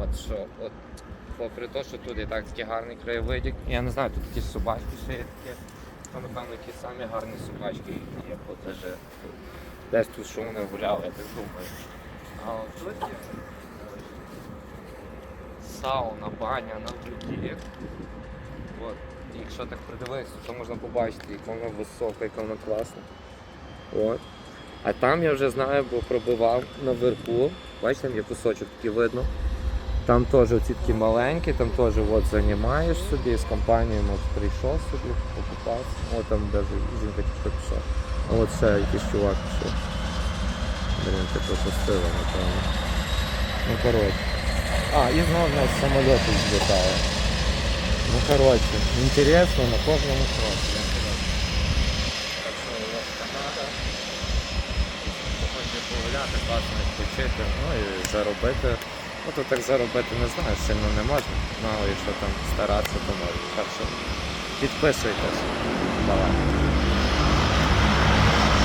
От що, от, попри те, що тут і так такий гарний краєвидик. Я не знаю, тут якісь собачки ще є такі. Ну, напевно, які самі гарні собачки є, бо десь тут що вони гуляли, я так думаю. А от тут є сауна, баня на воді. От. Якщо так придивитися, то можна побачити, яка вона висока, яка вона класна. От. А там я вже знаю, бо пробивав наверху. Бачите, там є кусочок такий видно. Там теж ці такі маленькі, там теж от займаєш собі з компанією от прийшов собі, покупався. О, там навіть жінка тільки пішла. А от ще якийсь чувак пішов. Блін, це пропустили, напевно. Ну коротше. А, і знову нас самоліти злітали. Ну коротше, інтересно на кожному кроці. Так що от Канада. Хоче погуляти, класно відпочити, ну і заробити. Ну то так заробити не знаю, сильно не можна. Ну але якщо там старатися, то можна. Так що підписуйтесь.